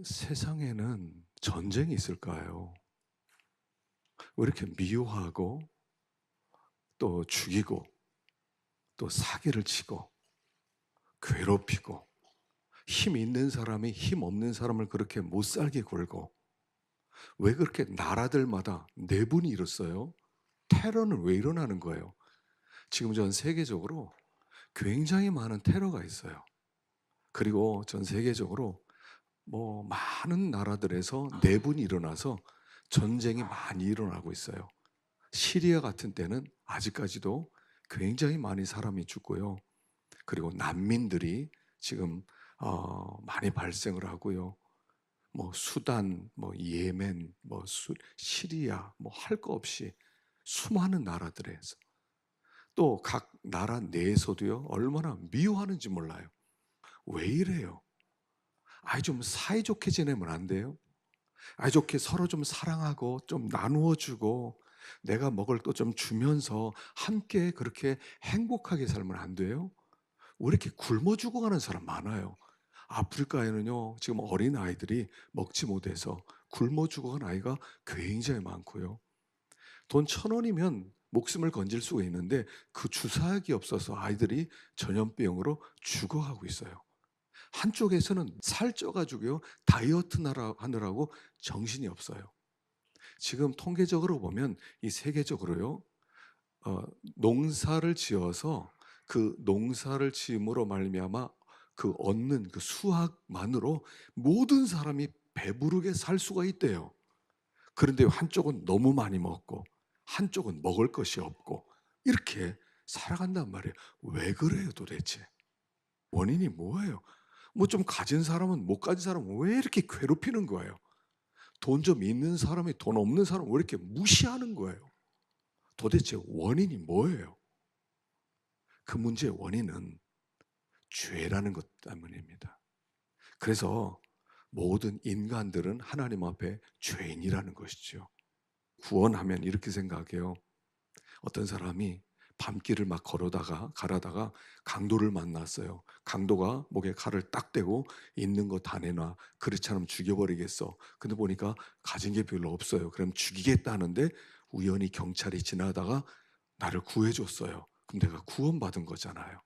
세상에는 전쟁이 있을까요? 왜 이렇게 미워하고 또 죽이고 또 사기를 치고 괴롭히고 힘 있는 사람이 힘 없는 사람을 그렇게 못 살게 굴고 왜 그렇게 나라들마다 내분이 일었어요? 테러는 왜 일어나는 거예요? 지금 전 세계적으로 굉장히 많은 테러가 있어요. 그리고 전 세계적으로 뭐 많은 나라들에서 내분이 일어나서 전쟁이 많이 일어나고 있어요. 시리아 같은 때는 아직까지도 굉장히 많이 사람이 죽고요. 그리고 난민들이 지금 어, 많이 발생을 하고요. 뭐 수단, 뭐 예멘, 뭐 수, 시리아, 뭐 할 거 없이 수많은 나라들에서 또 각 나라 내에서도요 얼마나 미워하는지 몰라요. 왜 이래요? 아이 좀 사이좋게 지내면 안 돼요? 아이 좋게 서로 좀 사랑하고 좀 나누어 주고 내가 먹을 또좀 주면서 함께 그렇게 행복하게 살면 안 돼요? 왜 이렇게 굶어 죽어가는 사람 많아요? 아프리카에는요 지금 어린 아이들이 먹지 못해서 굶어 죽어간 아이가 굉장히 많고요. 돈 천 원이면 목숨을 건질 수가 있는데 그 주사약이 없어서 아이들이 전염병으로 죽어가고 있어요. 한쪽에서는 살쪄가지고요 다이어트 하느라고 정신이 없어요. 지금 통계적으로 보면 이 세계적으로요 어, 농사를 지어서 그 농사를 지음으로 말미암아 그 얻는 그 수확만으로 모든 사람이 배부르게 살 수가 있대요. 그런데 한쪽은 너무 많이 먹고 한쪽은 먹을 것이 없고 이렇게 살아간단 말이에요. 왜 그래요 도대체? 원인이 뭐예요? 뭐 좀 가진 사람은 못 가진 사람은 왜 이렇게 괴롭히는 거예요? 돈 좀 있는 사람이 돈 없는 사람 왜 이렇게 무시하는 거예요? 도대체 원인이 뭐예요? 그 문제의 원인은 죄라는 것 때문입니다. 그래서 모든 인간들은 하나님 앞에 죄인이라는 것이죠. 구원하면 이렇게 생각해요. 어떤 사람이 밤길을 막 걸어다가 가라다가 강도를 만났어요. 강도가 목에 칼을 딱 대고 있는 거 다 내놔. 그렇지 않으면 죽여버리겠어. 근데 보니까 가진 게 별로 없어요. 그럼 죽이겠다는데 우연히 경찰이 지나다가 나를 구해줬어요. 그럼 내가 구원받은 거잖아요.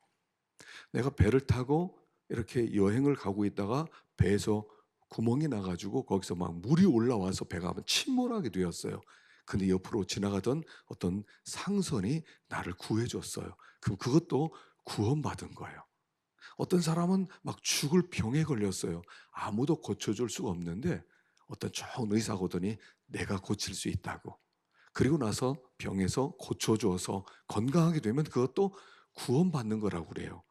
내가 배를 타고 이렇게 여행을 가고 있다가 배에서 구멍이 나가지고 거기서 막 물이 올라와서 배가 침몰하게 되었어요. 근데 옆으로 지나가던 어떤 상선이 나를 구해줬어요. 그럼 그것도 구원받은 거예요. 어떤 사람은 막 죽을 병에 걸렸어요. 아무도 고쳐줄 수가 없는데 어떤 좋은 의사가 오더니 내가 고칠 수 있다고. 그리고 나서 병에서 고쳐줘서 건강하게 되면 그것도 구원받는 거라고 그래요.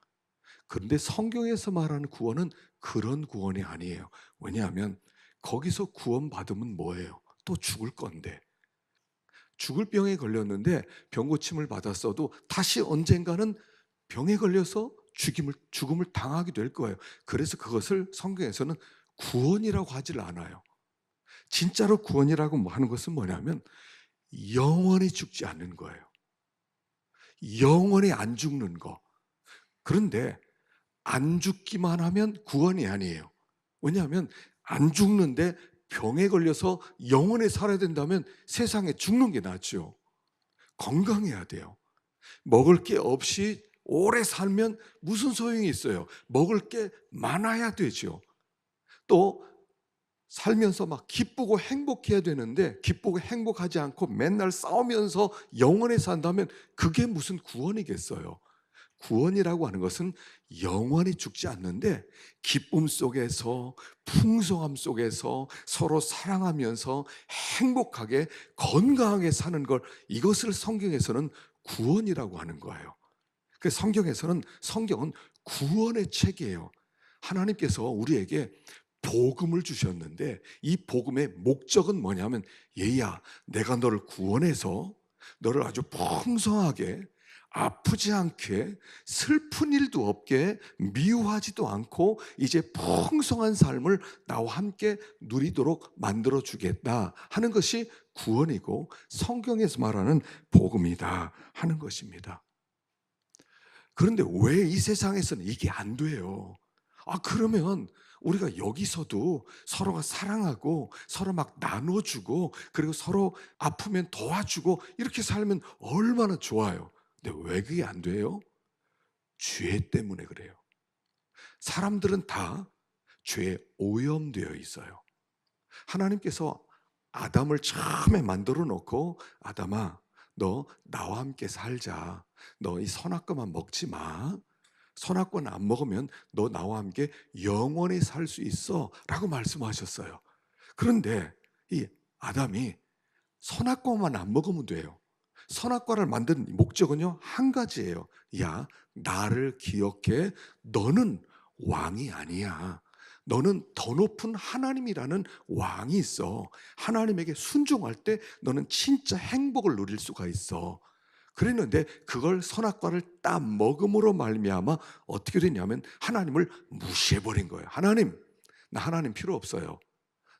그런데 성경에서 말하는 구원은 그런 구원이 아니에요. 왜냐하면 거기서 구원받으면 뭐예요? 또 죽을 건데. 죽을 병에 걸렸는데 병 고침을 받았어도 다시 언젠가는 병에 걸려서 죽임을, 죽음을 당하게 될 거예요. 그래서 그것을 성경에서는 구원이라고 하질 않아요. 진짜로 구원이라고 뭐 하는 것은 뭐냐면 영원히 죽지 않는 거예요. 영원히 안 죽는 거. 그런데 안 죽기만 하면 구원이 아니에요. 왜냐하면 안 죽는데 병에 걸려서 영원히 살아야 된다면 세상에 죽는 게 낫죠. 건강해야 돼요. 먹을 게 없이 오래 살면 무슨 소용이 있어요? 먹을 게 많아야 되죠. 또 살면서 막 기쁘고 행복해야 되는데 기쁘고 행복하지 않고 맨날 싸우면서 영원히 산다면 그게 무슨 구원이겠어요? 구원이라고 하는 것은 영원히 죽지 않는데 기쁨 속에서 풍성함 속에서 서로 사랑하면서 행복하게 건강하게 사는 걸 이것을 성경에서는 구원이라고 하는 거예요. 그 성경에서는 성경은 구원의 책이에요. 하나님께서 우리에게 복음을 주셨는데 이 복음의 목적은 뭐냐면 얘야 내가 너를 구원해서 너를 아주 풍성하게 아프지 않게 슬픈 일도 없게 미워하지도 않고 이제 풍성한 삶을 나와 함께 누리도록 만들어 주겠다 하는 것이 구원이고 성경에서 말하는 복음이다 하는 것입니다. 그런데 왜 이 세상에서는 이게 안 돼요? 아, 그러면 우리가 여기서도 서로가 사랑하고 서로 막 나눠주고 그리고 서로 아프면 도와주고 이렇게 살면 얼마나 좋아요. 근데 왜 그게 안 돼요? 죄 때문에 그래요. 사람들은 다 죄에 오염되어 있어요. 하나님께서 아담을 처음에 만들어 놓고 아담아 너 나와 함께 살자. 너 이 선악과만 먹지 마. 선악과는 안 먹으면 너 나와 함께 영원히 살 수 있어. 라고 말씀하셨어요. 그런데 이 아담이 선악과만 안 먹으면 돼요. 선악과를 만든 목적은요, 한 가지예요. 야, 나를 기억해. 너는 왕이 아니야. 너는 더 높은 하나님이라는 왕이 있어. 하나님에게 순종할 때 너는 진짜 행복을 누릴 수가 있어. 그랬는데 그걸 선악과를 딱 먹음으로 말미암아 어떻게 됐냐면 하나님을 무시해 버린 거예요. 하나님, 나 하나님 필요 없어요.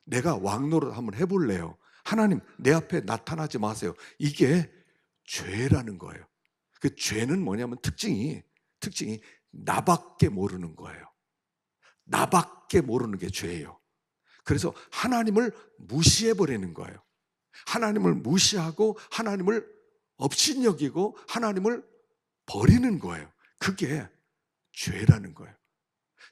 내가 왕 노릇 한번 해볼래요. 하나님, 내 앞에 나타나지 마세요. 이게 죄라는 거예요. 그 죄는 뭐냐면 특징이 특징이 나밖에 모르는 거예요. 나밖에 모르는 게 죄예요. 그래서 하나님을 무시해 버리는 거예요. 하나님을 무시하고 하나님을 업신여기고 하나님을 버리는 거예요. 그게 죄라는 거예요.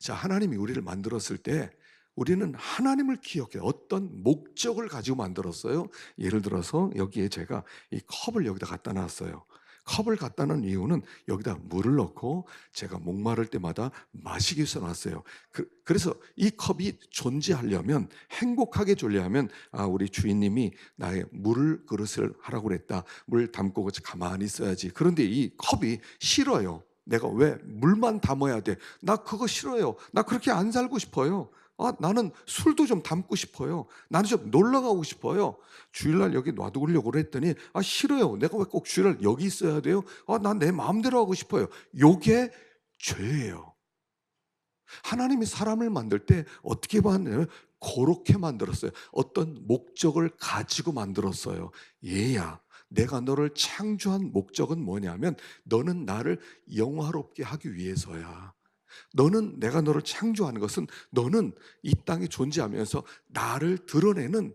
자, 하나님이 우리를 만들었을 때 우리는 하나님을 기억해 어떤 목적을 가지고 만들었어요. 예를 들어서 여기에 제가 이 컵을 여기다 갖다 놨어요. 컵을 갖다 놓은 이유는 여기다 물을 넣고 제가 목마를 때마다 마시기 위해서 놨어요. 그, 래서이 컵이 존재하려면 행복하게 졸려하면 아 우리 주인님이 나의 물 그릇을 하라고 그랬다. 물 담고 가만히 있어야지. 그런데 이 컵이 싫어요. 내가 왜 물만 담아야 돼? 나 그거 싫어요. 나 그렇게 안 살고 싶어요. 아, 나는 술도 좀 담고 싶어요. 나는 좀 놀러 가고 싶어요. 주일날 여기 놔두려고 그랬더니, 아, 싫어요. 내가 왜 꼭 주일날 여기 있어야 돼요? 아, 난 내 마음대로 하고 싶어요. 요게 죄예요. 하나님이 사람을 만들 때 어떻게 봤냐면, 그렇게 만들었어요. 어떤 목적을 가지고 만들었어요. 얘야, 내가 너를 창조한 목적은 뭐냐면, 너는 나를 영화롭게 하기 위해서야. 너는 내가 너를 창조하는 것은 너는 이 땅에 존재하면서 나를 드러내는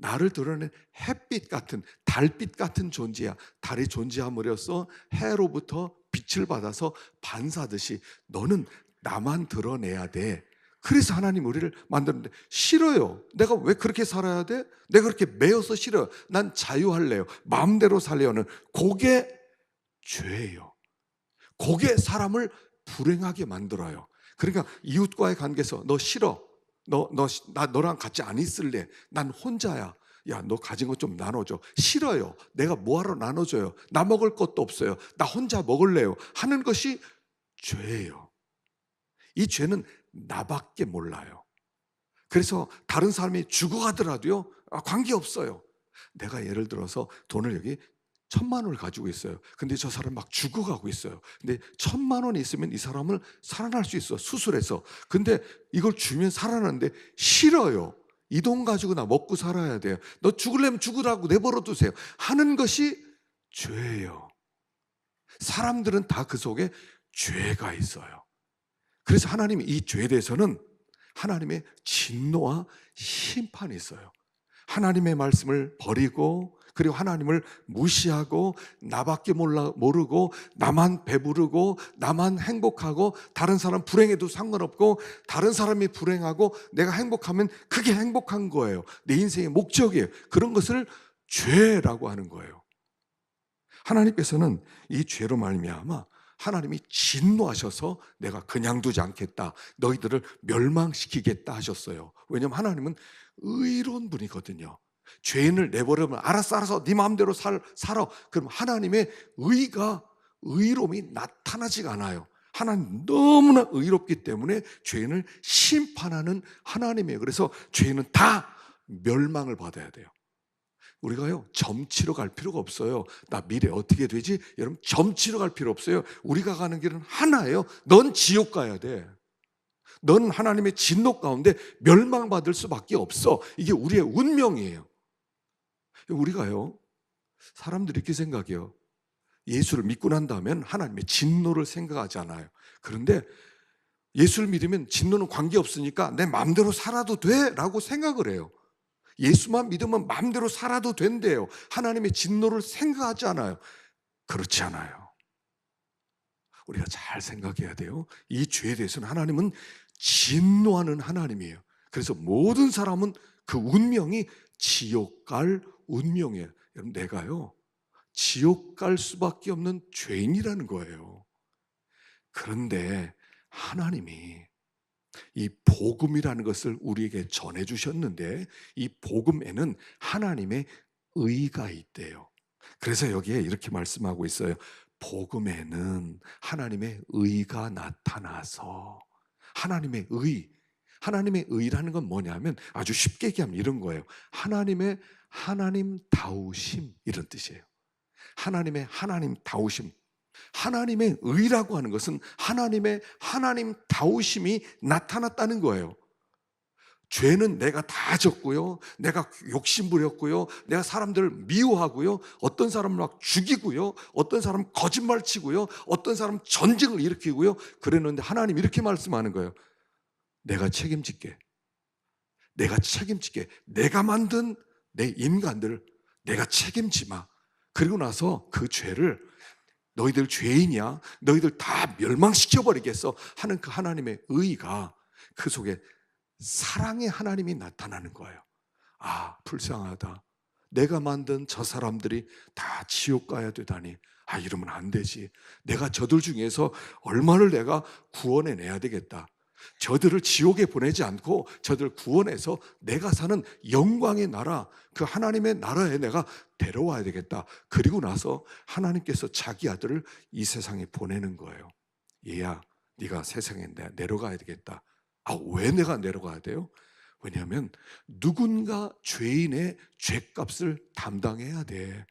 나를 드러낸 햇빛 같은 달빛 같은 존재야. 달이 존재함으로써 해로부터 빛을 받아서 반사듯이 너는 나만 드러내야 돼. 그래서 하나님 우리를 만드는데 싫어요. 내가 왜 그렇게 살아야 돼? 내가 그렇게 매여서 싫어요. 난 자유할래요. 마음대로 살려는 그게 죄예요. 그게 사람을 불행하게 만들어요. 그러니까 이웃과의 관계에서 너 싫어. 너, 너, 나 너랑 같이 안 있을래. 난 혼자야. 야, 너 가진 것 좀 나눠줘. 싫어요. 내가 뭐하러 나눠줘요. 나 먹을 것도 없어요. 나 혼자 먹을래요. 하는 것이 죄예요. 이 죄는 나밖에 몰라요. 그래서 다른 사람이 죽어가더라도요, 아, 관계없어요. 내가 예를 들어서 돈을 여기 천만 원을 가지고 있어요. 근데 저 사람 막 죽어가고 있어요. 근데 천만 원이 있으면 이 사람을 살아날 수 있어. 수술해서. 근데 이걸 주면 살아나는데 싫어요. 이 돈 가지고 나 먹고 살아야 돼요. 너 죽으려면 죽으라고 내버려 두세요. 하는 것이 죄예요. 사람들은 다 그 속에 죄가 있어요. 그래서 하나님이 이 죄에 대해서는 하나님의 진노와 심판이 있어요. 하나님의 말씀을 버리고 그리고 하나님을 무시하고 나밖에 몰라 모르고 나만 배부르고 나만 행복하고 다른 사람 불행해도 상관없고 다른 사람이 불행하고 내가 행복하면 그게 행복한 거예요. 내 인생의 목적이에요. 그런 것을 죄라고 하는 거예요. 하나님께서는 이 죄로 말미암아 하나님이 진노하셔서 내가 그냥 두지 않겠다. 너희들을 멸망시키겠다 하셨어요. 왜냐하면 하나님은 의로운 분이거든요. 죄인을 내버려면 알았어 알았어 네 마음대로 살, 살아. 그럼 하나님의 의가 의로움이 나타나지가 않아요. 하나님 너무나 의롭기 때문에 죄인을 심판하는 하나님이에요. 그래서 죄인은 다 멸망을 받아야 돼요. 우리가요 점치러 갈 필요가 없어요. 나 미래 어떻게 되지? 여러분 점치러 갈 필요 없어요. 우리가 가는 길은 하나예요. 넌 지옥 가야 돼. 넌 하나님의 진노 가운데 멸망받을 수밖에 없어. 이게 우리의 운명이에요 우리가요, 사람들이 이렇게 생각해요. 예수를 믿고 난 다음엔 하나님의 진노를 생각하지 않아요. 그런데 예수를 믿으면 진노는 관계없으니까 내 마음대로 살아도 돼 라고 생각을 해요. 예수만 믿으면 마음대로 살아도 된대요. 하나님의 진노를 생각하지 않아요. 그렇지 않아요. 우리가 잘 생각해야 돼요. 이 죄에 대해서는 하나님은 진노하는 하나님이에요. 그래서 모든 사람은 그 운명이 지옥 갈 운명이에요. 여러분, 내가요, 지옥 갈 수밖에 없는 죄인이라는 거예요. 그런데 하나님이 이 복음이라는 것을 우리에게 전해 주셨는데 이 복음에는 하나님의 의가 있대요. 그래서 여기에 이렇게 말씀하고 있어요. 복음에는 하나님의 의가 나타나서 하나님의 의 하나님의 의라는 건 뭐냐면 아주 쉽게 얘기하면 이런 거예요. 하나님의 하나님 다우심 이런 뜻이에요. 하나님의 하나님 다우심. 하나님의 의라고 하는 것은 하나님의 하나님 다우심이 나타났다는 거예요. 죄는 내가 다 졌고요. 내가 욕심 부렸고요. 내가 사람들을 미워하고요. 어떤 사람을 막 죽이고요. 어떤 사람 거짓말 치고요. 어떤 사람 전쟁을 일으키고요. 그랬는데 하나님 이렇게 말씀하는 거예요. 내가 책임질게. 내가 책임질게. 내가 만든 내 인간들 내가 책임지마. 그리고 나서 그 죄를 너희들 죄인이야. 너희들 다 멸망시켜 버리겠어 하는 그 하나님의 의가 그 속에 사랑의 하나님이 나타나는 거예요. 아, 불쌍하다. 내가 만든 저 사람들이 다 지옥 가야 되다니. 아, 이러면 안 되지. 내가 저들 중에서 얼마를 내가 구원해 내야 되겠다. 저들을 지옥에 보내지 않고 저들을 구원해서 내가 사는 영광의 나라, 그 하나님의 나라에 내가 데려와야 되겠다. 그리고 나서 하나님께서 자기 아들을 이 세상에 보내는 거예요. 얘야, 네가 세상에 내려가야 되겠다. 아, 왜 내가 내려가야 돼요? 왜냐하면 누군가 죄인의 죄값을 담당해야 돼.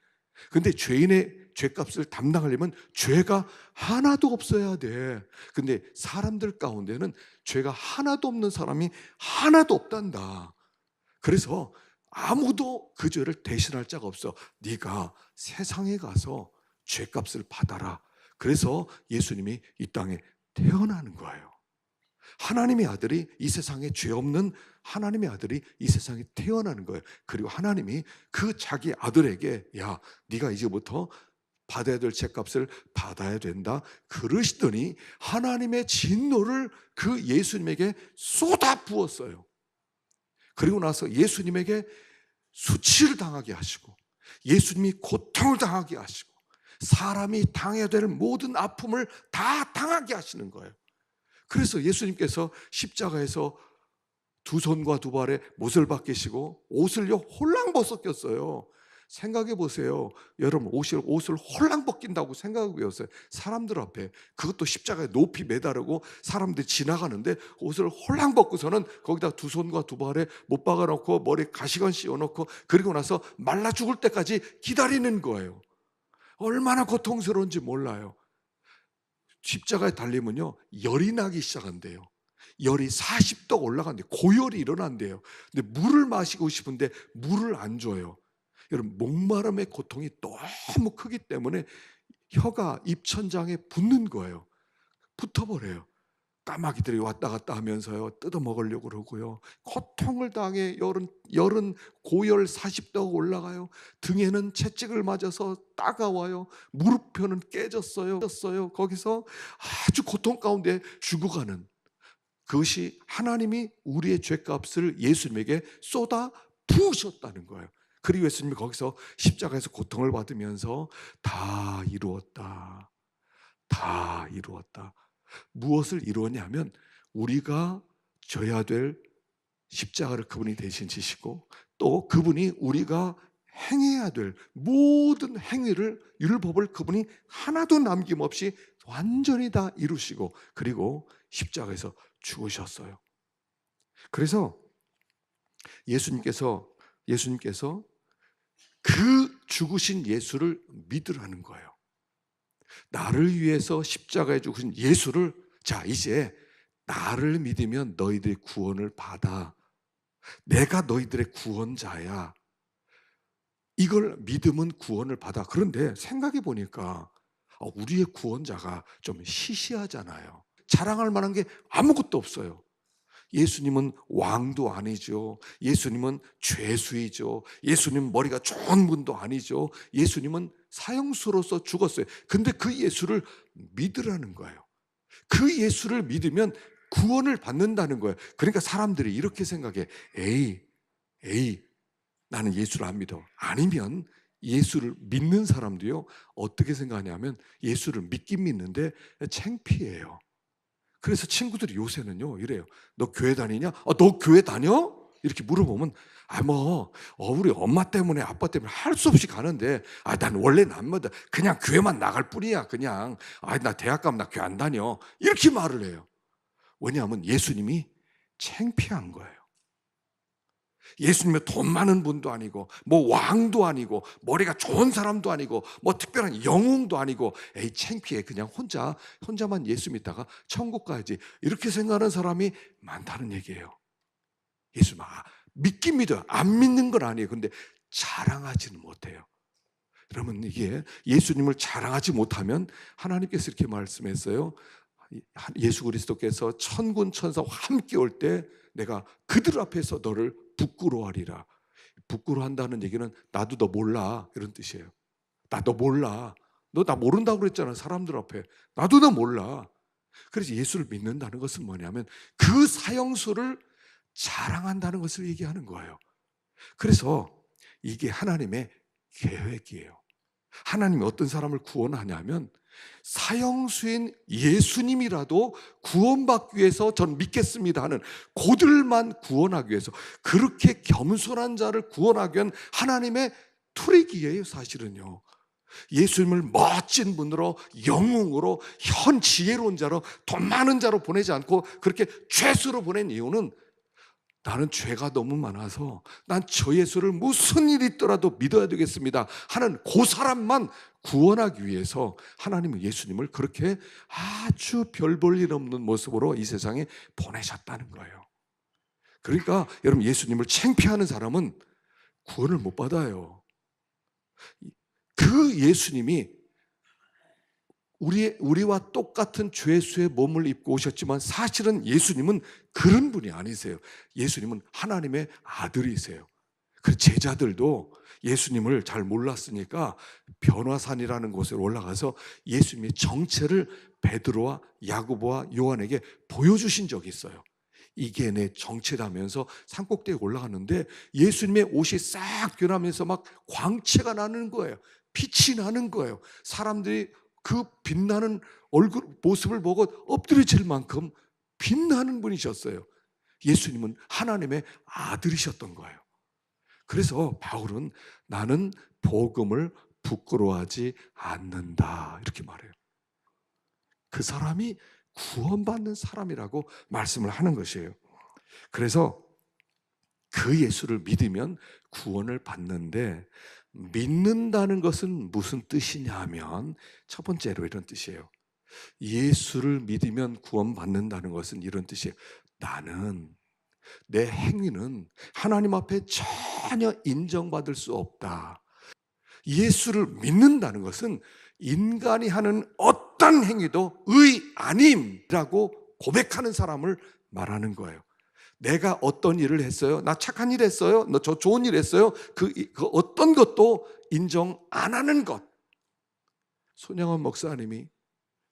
근데 죄인의 죄값을 담당하려면 죄가 하나도 없어야 돼. 근데 사람들 가운데는 죄가 하나도 없는 사람이 하나도 없단다. 그래서 아무도 그 죄를 대신할 자가 없어. 네가 세상에 가서 죄값을 받아라. 그래서 예수님이 이 땅에 태어나는 거예요. 하나님의 아들이 이 세상에 죄 없는 하나님의 아들이 이 세상에 태어나는 거예요. 그리고 하나님이 그 자기 아들에게 야, 네가 이제부터 받아야 될 죄값을 받아야 된다. 그러시더니 하나님의 진노를 그 예수님에게 쏟아 부었어요. 그리고 나서 예수님에게 수치를 당하게 하시고 예수님이 고통을 당하게 하시고 사람이 당해야 될 모든 아픔을 다 당하게 하시는 거예요. 그래서 예수님께서 십자가에서 두 손과 두 발에 못을 박히시고 옷을요 홀랑 벗었겠어요. 생각해 보세요. 여러분 옷을 옷을 홀랑 벗긴다고 생각해 보세요. 사람들 앞에 그것도 십자가에 높이 매다르고 사람들이 지나가는데 옷을 홀랑 벗고서는 거기다 두 손과 두 발에 못 박아 놓고 머리 가시관 씌워 놓고 그리고 나서 말라 죽을 때까지 기다리는 거예요. 얼마나 고통스러운지 몰라요. 십자가에 달리면요 열이 나기 시작한대요. 열이 40도 올라간대. 고열이 일어난대요. 근데 물을 마시고 싶은데 물을 안 줘요. 여러분 목마름의 고통이 너무 크기 때문에 혀가 입천장에 붙는 거예요. 붙어버려요. 까마귀들이 왔다 갔다 하면서요. 뜯어 먹으려고 그러고요. 고통을 당해 열은 열은 고열 40도가 올라가요. 등에는 채찍을 맞아서 따가워요. 무릎표는 깨졌어요. 졌어요. 거기서 아주 고통 가운데 죽어가는 그것이 하나님이 우리의 죄값을 예수님에게 쏟아 부으셨다는 거예요 그리고 예수님이 거기서 십자가에서 고통을 받으면서 다 이루었다 다 이루었다 무엇을 이루었냐면 우리가 져야 될 십자가를 그분이 대신 지시고 또 그분이 우리가 행해야 될 모든 행위를 율법을 그분이 하나도 남김없이 완전히 다 이루시고 그리고 십자가에서 죽으셨어요. 그래서 예수님께서 예수님께서 그 죽으신 예수를 믿으라는 거예요. 나를 위해서 십자가에 죽으신 예수를 자 이제 나를 믿으면 너희들의 구원을 받아. 내가 너희들의 구원자야. 이걸 믿으면 구원을 받아. 그런데 생각해 보니까 어, 우리의 구원자가 좀 시시하잖아요. 자랑할 만한 게 아무것도 없어요. 예수님은 왕도 아니죠. 예수님은 죄수이죠. 예수님 머리가 좋은 분도 아니죠. 예수님은 사형수로서 죽었어요. 근데 그 예수를 믿으라는 거예요. 그 예수를 믿으면 구원을 받는다는 거예요. 그러니까 사람들이 이렇게 생각해. 에이, 에이, 나는 예수를 안 믿어. 아니면 예수를 믿는 사람도요, 어떻게 생각하냐면 예수를 믿긴 믿는데 창피해요. 그래서 친구들이 요새는요, 이래요. 너 교회 다니냐? 어, 너 교회 다녀? 이렇게 물어보면, 아, 뭐, 어, 우리 엄마 때문에, 아빠 때문에 할 수 없이 가는데, 아, 난안 믿어. 그냥 교회만 나갈 뿐이야, 그냥. 아, 나 대학 가면 나 교회 안 다녀. 이렇게 말을 해요. 왜냐하면 예수님이 창피한 거예요. 예수님의 돈 많은 분도 아니고, 뭐 왕도 아니고, 머리가 좋은 사람도 아니고, 뭐 특별한 영웅도 아니고, 에이, 창피해. 그냥 혼자, 혼자만 예수 믿다가 천국 가야지. 이렇게 생각하는 사람이 많다는 얘기예요. 예수, 아, 믿긴 믿어요. 안 믿는 건 아니에요. 근데 자랑하지는 못해요. 그러면 이게 예수님을 자랑하지 못하면 하나님께서 이렇게 말씀했어요. 예수 그리스도께서 천군 천사와 함께 올 때 내가 그들 앞에서 너를 부끄러워하리라. 부끄러워한다는 얘기는 나도 너 몰라 이런 뜻이에요. 나 너 몰라. 너 나 모른다고 그랬잖아 사람들 앞에. 나도 너 몰라. 그래서 예수를 믿는다는 것은 뭐냐면 그 사형수를 자랑한다는 것을 얘기하는 거예요. 그래서 이게 하나님의 계획이에요. 하나님이 어떤 사람을 구원하냐면 사형수인 예수님이라도 구원받기 위해서 전 믿겠습니다 하는 고들만 구원하기 위해서 그렇게 겸손한 자를 구원하기 위한 하나님의 투리기예요 사실은요. 예수님을 멋진 분으로 영웅으로 현 지혜로운 자로 돈 많은 자로 보내지 않고 그렇게 죄수로 보낸 이유는 나는 죄가 너무 많아서 난 저 예수를 무슨 일이 있더라도 믿어야 되겠습니다 하는 그 사람만 구원하기 위해서 하나님은 예수님을 그렇게 아주 별 볼 일 없는 모습으로 이 세상에 보내셨다는 거예요. 그러니까 여러분 예수님을 창피하는 사람은 구원을 못 받아요. 그 예수님이 우리, 우리와 똑같은 죄수의 몸을 입고 오셨지만 사실은 예수님은 그런 분이 아니세요. 예수님은 하나님의 아들이세요. 그 제자들도 예수님을 잘 몰랐으니까 변화산이라는 곳에 올라가서 예수님의 정체를 베드로와 야고보와 요한에게 보여주신 적이 있어요. 이게 내 정체라면서 산꼭대기에 올라갔는데 예수님의 옷이 싹 변하면서 막 광채가 나는 거예요. 빛이 나는 거예요. 사람들이 그 빛나는 얼굴 모습을 보고 엎드려질 만큼 빛나는 분이셨어요. 예수님은 하나님의 아들이셨던 거예요. 그래서 바울은 나는 복음을 부끄러워하지 않는다. 이렇게 말해요. 그 사람이 구원받는 사람이라고 말씀을 하는 것이에요. 그래서 그 예수를 믿으면 구원을 받는데 믿는다는 것은 무슨 뜻이냐 하면 첫 번째로 이런 뜻이에요. 예수를 믿으면 구원받는다는 것은 이런 뜻이에요. 나는 내 행위는 하나님 앞에 전혀 인정받을 수 없다. 예수를 믿는다는 것은 인간이 하는 어떤 행위도 의 아님이라고 고백하는 사람을 말하는 거예요. 내가 어떤 일을 했어요? 나 착한 일 했어요? 너 저 좋은 일 했어요? 그, 그 어떤 것도 인정 안 하는 것. 손영원 목사님이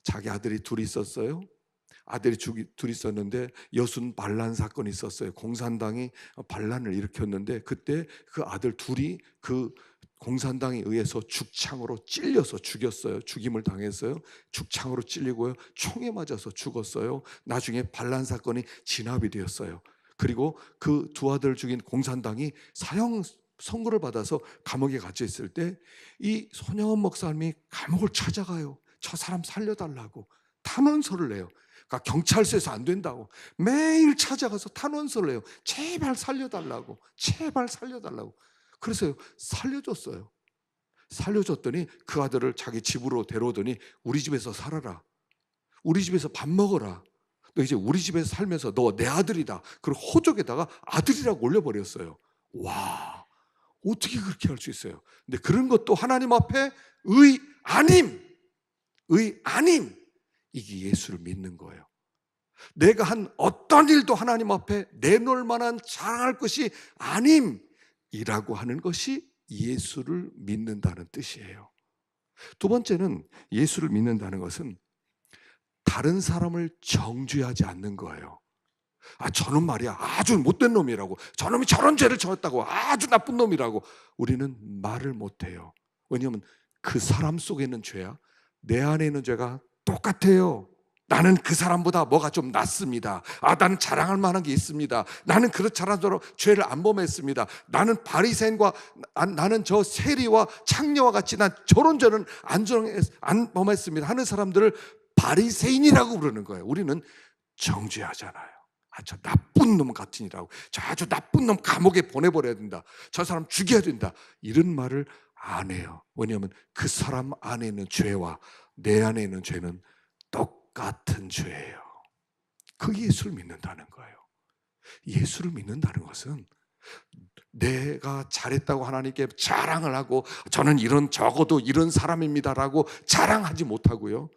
자기 아들이 둘이 있었어요. 아들이 둘이 있었는데 여순 반란 사건이 있었어요. 공산당이 반란을 일으켰는데 그때 그 아들 둘이 그 공산당에 의해서 죽창으로 찔려서 죽였어요. 죽임을 당했어요. 죽창으로 찔리고요. 총에 맞아서 죽었어요. 나중에 반란 사건이 진압이 되었어요. 그리고 그 두 아들 죽인 공산당이 사형 선고를 받아서 감옥에 갇혀 있을 때 이 손영원 목사님이 감옥을 찾아가요. 저 사람 살려달라고 탄원서를 내요. 그러니까 경찰서에서 안 된다고 매일 찾아가서 탄원서를 내요. 제발 살려달라고, 제발 살려달라고. 그래서 살려줬어요. 살려줬더니 그 아들을 자기 집으로 데려오더니 우리 집에서 살아라. 우리 집에서 밥 먹어라. 너 이제 우리 집에서 살면서 너 내 아들이다. 그리고 호적에다가 아들이라고 올려버렸어요. 와, 어떻게 그렇게 할 수 있어요? 근데 그런 것도 하나님 앞에 의 아님, 의 아님, 이게 예수를 믿는 거예요. 내가 한 어떤 일도 하나님 앞에 내놓을 만한 자랑할 것이 아님이라고 하는 것이 예수를 믿는다는 뜻이에요. 두 번째는 예수를 믿는다는 것은 다른 사람을 정죄하지 않는 거예요. 아, 저는 말이야. 아주 못된 놈이라고. 저놈이 저런 죄를 저었다고. 아주 나쁜 놈이라고. 우리는 말을 못해요. 왜냐하면 그 사람 속에 있는 죄야. 내 안에 있는 죄가 똑같아요. 나는 그 사람보다 뭐가 좀 낫습니다. 아, 나는 자랑할 만한 게 있습니다. 나는 그렇잖아도 죄를 안 범했습니다. 나는 바리새인과 나- 나는 저 세리와 창녀와 같이 난 저런 죄는 안, 안 범했습니다. 하는 사람들을 바리새인이라고 부르는 거예요. 우리는 정죄하잖아요. 아, 저 나쁜 놈 같으니라고. 저 아주 나쁜 놈 감옥에 보내버려야 된다. 저 사람 죽여야 된다. 이런 말을 안 해요. 왜냐하면 그 사람 안에 있는 죄와 내 안에 있는 죄는 똑같은 죄예요. 그 예수를 믿는다는 거예요. 예수를 믿는다는 것은 내가 잘했다고 하나님께 자랑을 하고 저는 이런 적어도 이런 사람입니다라고 자랑하지 못하고요.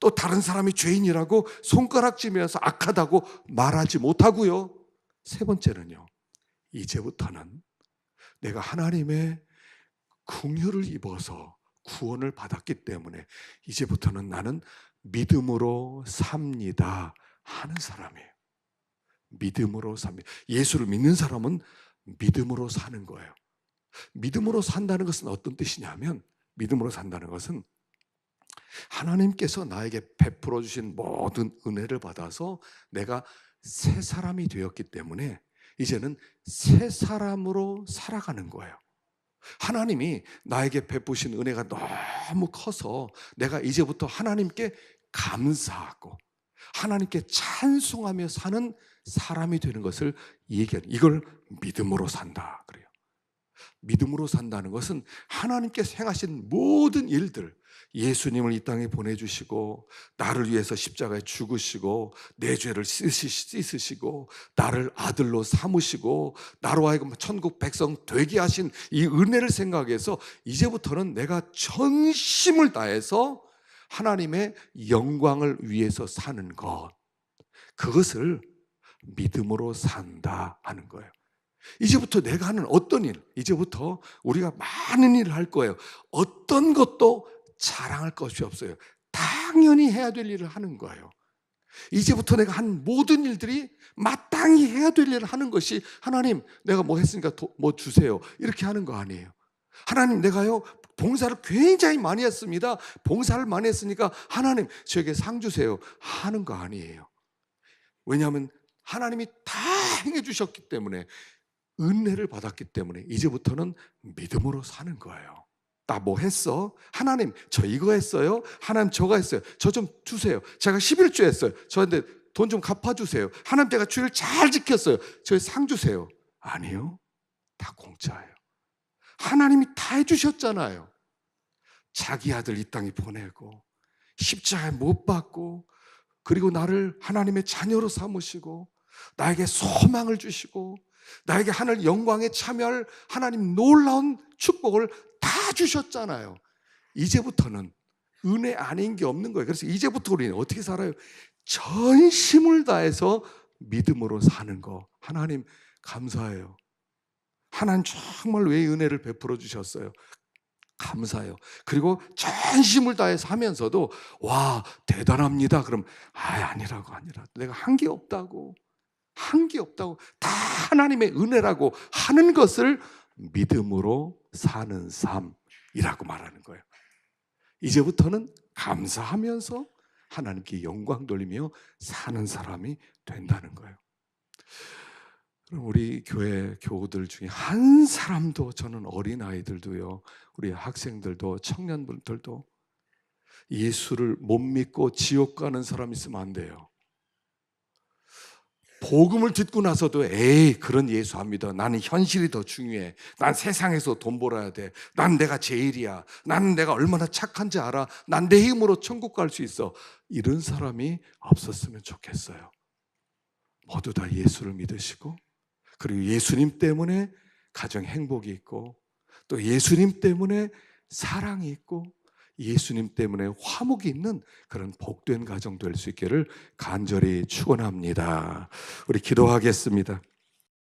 또 다른 사람이 죄인이라고 손가락질면서 악하다고 말하지 못하고요. 세 번째는요. 이제부터는 내가 하나님의 궁유를 입어서 구원을 받았기 때문에 이제부터는 나는 믿음으로 삽니다 하는 사람이에요. 믿음으로 삽니다. 예수를 믿는 사람은 믿음으로 사는 거예요. 믿음으로 산다는 것은 어떤 뜻이냐면 믿음으로 산다는 것은 하나님께서 나에게 베풀어 주신 모든 은혜를 받아서 내가 새 사람이 되었기 때문에 이제는 새 사람으로 살아가는 거예요. 하나님이 나에게 베푸신 은혜가 너무 커서 내가 이제부터 하나님께 감사하고 하나님께 찬송하며 사는 사람이 되는 것을 얘기하는 이걸 믿음으로 산다 그래요. 믿음으로 산다는 것은 하나님께 행하신 모든 일들 예수님을 이 땅에 보내주시고 나를 위해서 십자가에 죽으시고 내 죄를 씻으시- 씻으시고 나를 아들로 삼으시고 나로 하여금 천국 백성 되게 하신 이 은혜를 생각해서 이제부터는 내가 전심을 다해서 하나님의 영광을 위해서 사는 것 그것을 믿음으로 산다 하는 거예요. 이제부터 내가 하는 어떤 일, 이제부터 우리가 많은 일을 할 거예요. 어떤 것도 자랑할 것이 없어요. 당연히 해야 될 일을 하는 거예요. 이제부터 내가 한 모든 일들이 마땅히 해야 될 일을 하는 것이 하나님, 내가 뭐 했으니까 도- 뭐 주세요. 이렇게 하는 거 아니에요. 하나님, 내가요, 봉사를 굉장히 많이 했습니다. 봉사를 많이 했으니까 하나님, 저에게 상 주세요. 하는 거 아니에요. 왜냐하면 하나님이 다 행해 주셨기 때문에 은혜를 받았기 때문에 이제부터는 믿음으로 사는 거예요. 나 뭐 했어? 하나님, 저 이거 했어요? 하나님, 저거 했어요. 저 좀 주세요. 제가 11조 했어요. 저한테 돈 좀 갚아주세요. 하나님, 제가 주를 잘 지켰어요. 저희 상 주세요. 아니요. 다 공짜예요. 하나님이 다 해주셨잖아요. 자기 아들 이 땅에 보내고, 십자가에 못 박고, 그리고 나를 하나님의 자녀로 삼으시고, 나에게 소망을 주시고, 나에게 하늘 영광에 참여할 하나님 놀라운 축복을 다 주셨잖아요. 이제부터는 은혜 아닌 게 없는 거예요. 그래서 이제부터 우리는 어떻게 살아요? 전심을 다해서 믿음으로 사는 거. 하나님 감사해요. 하나님 정말 왜 은혜를 베풀어 주셨어요? 감사해요. 그리고 전심을 다해서 하면서도 와 대단합니다. 그럼 아 아니라고 아니라 내가 한 게 없다고 한 게 없다고 다 하나님의 은혜라고 하는 것을 믿음으로 사는 삶 이라고 말하는 거예요. 이제부터는 감사하면서 하나님께 영광 돌리며 사는 사람이 된다는 거예요. 그럼 우리 교회 교우들 중에 한 사람도 저는 어린 아이들도요, 우리 학생들도 청년분들도 예수를 못 믿고 지옥 가는 사람 있으면 안 돼요. 복음을 듣고 나서도 에이 그런 예수 합니다. 나는 현실이 더 중요해. 난 세상에서 돈 벌어야 돼. 난 내가 제일이야. 나는 내가 얼마나 착한지 알아. 난 내 힘으로 천국 갈 수 있어. 이런 사람이 없었으면 좋겠어요. 모두 다 예수를 믿으시고 그리고 예수님 때문에 가정 행복이 있고 또 예수님 때문에 사랑이 있고 예수님 때문에 화목이 있는 그런 복된 가정 될 수 있기를 간절히 축원합니다. 우리 기도하겠습니다.